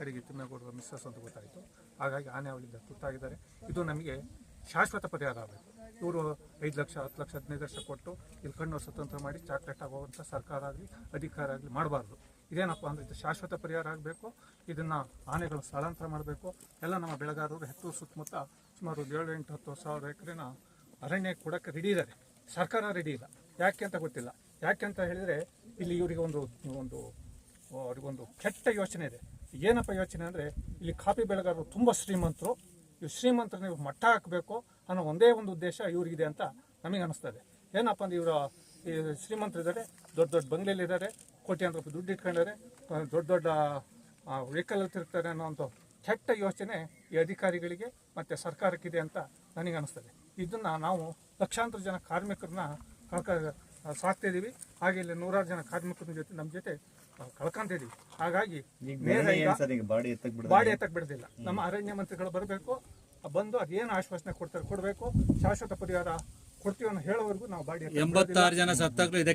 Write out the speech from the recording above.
ಅಡಿಗೆ ತಿಮ್ಮೇಗೌಡರ ಮಿಸ್ಸಸ್ ಅಂತ ಗೊತ್ತಾಯಿತು. ಹಾಗಾಗಿ ಆನೆ ಅವಳಿಂದ ತುತ್ತಾಗಿದ್ದಾರೆ. ಇದು ನಮಗೆ ಶಾಶ್ವತ ಪರಿಹಾರ ಆಗಬೇಕು ಇವರು ಐದು ಲಕ್ಷ, ಹತ್ತು ಲಕ್ಷ, ಹದಿನೈದು ಲಕ್ಷ ಕೊಟ್ಟು ಇಲ್ಲಿ ಕಣ್ಣು ಸ್ವತಂತ್ರ ಮಾಡಿ ಚಾಕ್ಲೇಟ್ ಆಗುವಂಥ ಸರ್ಕಾರ ಆಗಲಿ, ಅಧಿಕಾರ ಆಗಲಿ ಮಾಡಬಾರ್ದು. ಇದೇನಪ್ಪ ಅಂದರೆ ಇದು ಶಾಶ್ವತ ಪರಿಹಾರ ಆಗಬೇಕು. ಇದನ್ನು ಆನೆಗಳು ಸ್ಥಳಾಂತರ ಮಾಡಬೇಕು. ಎಲ್ಲ ನಮ್ಮ ಬೆಳೆಗಾರರು ಹೆತ್ತೂರು ಸುತ್ತಮುತ್ತ ಸುಮಾರು ಏಳು, ಎಂಟು, ಹತ್ತು ಸಾವಿರ ಎಕರೆನ ಅರಣ್ಯ ಕೊಡೋಕ್ಕೆ ರೆಡಿ ಇದ್ದಾರೆ. ಸರ್ಕಾರ ರೆಡಿ ಇಲ್ಲ. ಯಾಕೆ ಅಂತ ಗೊತ್ತಿಲ್ಲ. ಯಾಕೆ ಅಂತ ಹೇಳಿದರೆ ಇಲ್ಲಿ ಇವರಿಗೆ ಒಂದು ಒಂದು, ಅವ್ರಿಗೊಂದು ಕೆಟ್ಟ ಯೋಚನೆ ಇದೆ. ಏನಪ್ಪ ಯೋಚನೆ ಅಂದರೆ, ಇಲ್ಲಿ ಕಾಫಿ ಬೆಳೆಗಾರರು ತುಂಬ ಶ್ರೀಮಂತರು. ಈ ಶ್ರೀಮಂತರ ನೀವು ಮಟ್ಟ ಹಾಕಬೇಕು ಅನ್ನೋ ಒಂದೇ ಒಂದು ಉದ್ದೇಶ ಇವ್ರಿಗಿದೆ ಅಂತ ನಮಗೆ ಅನಿಸ್ತದೆ ಏನಪ್ಪ ಅಂದ್ರೆ, ಇವರು ಈ ಶ್ರೀಮಂತರಿದ್ದಾರೆ, ದೊಡ್ಡ ದೊಡ್ಡ ಬಂಗ್ಲೆಯಲ್ಲಿದ್ದಾರೆ, ಕೋಟ್ಯಾಂತರ ರೂಪಾಯಿ ದುಡ್ಡು ಇಟ್ಕೊಂಡಿದ್ದಾರೆ ದೊಡ್ಡ ದೊಡ್ಡ ವೆಹಿಕಲ್ ತಿರುಗ್ತಾರೆ ಅನ್ನೋ ಒಂದು ಕೆಟ್ಟ ಯೋಚನೆ ಈ ಅಧಿಕಾರಿಗಳಿಗೆ ಮತ್ತು ಸರ್ಕಾರಕ್ಕಿದೆ ಅಂತ ನನಗೆ ಅನಿಸ್ತದೆ ಇದನ್ನು ನಾವು ಲಕ್ಷಾಂತರ ಜನ ಕಾರ್ಮಿಕರನ್ನ ಸಾಕ್ತಾ ಇದೀವಿ. ಹಾಗೆ ಇಲ್ಲಿ ನೂರಾರು ಜನ ಕಾರ್ಮಿಕರ ಜೊತೆ ನಮ್ಮ ಜೊತೆ ಕಳ್ಕೊಂತಿದೀವಿ ಹಾಗಾಗಿ ನೇರ ಈಗ ಸರ್? ಬಾಡಿ ಎತ್ತಕ್ ಬಿಡುದಿಲ್ಲ ನಮ್ಮ ಅರಣ್ಯ ಮಂತ್ರಿಗಳು ಬರಬೇಕು. ಬಂದು ಅದೇನು ಆಶ್ವಾಸನೆ ಕೊಡ್ತಾರೆ ಕೊಡಬೇಕು. ಶಾಶ್ವತ ಪರಿಹಾರ ಕೊಡ್ತೀವಿ ಅನ್ನೋ ಹೇಳೋವರೆಗೂ ನಾವು ಬಾಡಿ. ಎಂಬತ್ತಾರು ಜನ ಸತ್ತಾಗ್ಲೂ ಇದಕ್ಕೆ